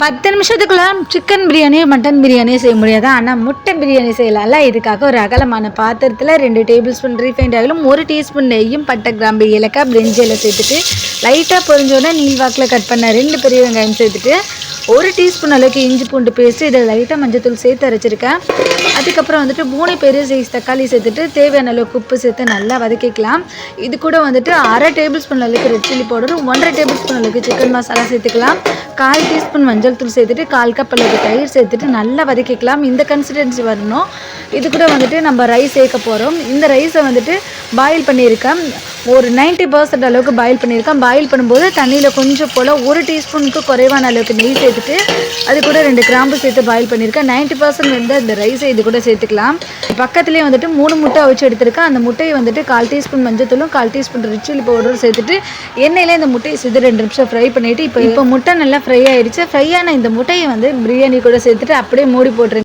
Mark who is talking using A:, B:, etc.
A: பத்து நிமிஷத்துக்குள்ள chicken biryani mutton biryani செய்ய முடியாது? ஆனால் முட்டை பிரியாணி செய்யலாம்ல. இதுக்காக ஒரு அகலமான பாத்திரத்தில் ரெண்டு டேபிள் ஸ்பூன் ரீஃபைண்ட் ஆயிலும் ஒரு டீஸ்பூன் நெய்யும் பட்டை கிராம்பு ஏலக்காய் பிரிஞ்சியில் சேர்த்துட்டு லைட்டாக பொரிஞ்சோடனே நீள்வாக்கில் கட் பண்ண ரெண்டு பெரிய வெங்காயம் சேர்த்துட்டு ஒரு டீஸ்பூன் அளவுக்கு இஞ்சி பூண்டு பேஸ்ட்டு இதில் லைட்டாக மஞ்சத்தூள் சேர்த்து அரைச்சிருக்கேன். அதுக்கப்புறம் வந்துட்டு மூணு பெரிய சைஸ் தக்காளி சேர்த்துட்டு தேவையான அளவுக்கு உப்பு சேர்த்து நல்லா வதக்கிக்கலாம். இது கூட வந்துட்டு அரை டேபிள் ஸ்பூன் அளவுக்கு ரெட் சில்லி பவுடர் ஒன்றரை டேபிள் ஸ்பூன் அளவுக்கு சிக்கன் மசாலா சேர்த்துக்கலாம். கால் டீஸ்பூன் மஞ்சள் தூள் சேர்த்துட்டு கால் கப் அளவுக்கு தயிர் சேர்த்துட்டு நல்லா வதக்கிக்கலாம். இந்த கன்சிஸ்டன்சி வரணும். இது கூட வந்துட்டு நம்ம ரைஸ் சேர்க்க போகிறோம் இந்த ரைஸை வந்துட்டு பாயில் பண்ணியிருக்கேன். ஒரு 90% பர்சன்ட் அளவுக்கு பாயில் பண்ணியிருக்கேன். பாயில் பண்ணும்போது தண்ணியில் கொஞ்சம் போல் ஒரு டீஸ்பூனுக்கு குறைவான அளவுக்கு நெய் சேர்த்துட்டு அது கூட ரெண்டு கிராம்பு சேர்த்து பாயில் பண்ணியிருக்கேன். 90% பர்சன்ட் வந்து அந்த ரைஸை இது கூட சேர்த்துக்கலாம். பக்கத்துலேயே வந்துட்டு மூணு முட்டை அவிச்சு எடுத்திருக்கேன். அந்த முட்டையை வந்துட்டு கால் டீஸ்பூன் மஞ்சத்தூளும் கால் டீஸ்பூன் ரெட் சில்லி பவுடரும் சேர்த்துட்டு எண்ணெயில இந்த முட்டையை சேர்த்து ரெண்டு நிமிஷம் ஃப்ரை பண்ணிவிட்டு இப்போ இப்போ முட்டை நல்லா ஃப்ரை ஆயிடுச்சு. ஃப்ரை ஆன இந்த முட்டையை வந்து பிரியாணி கூட சேர்த்துட்டு அப்படியே மூடி போட்டுருங்க.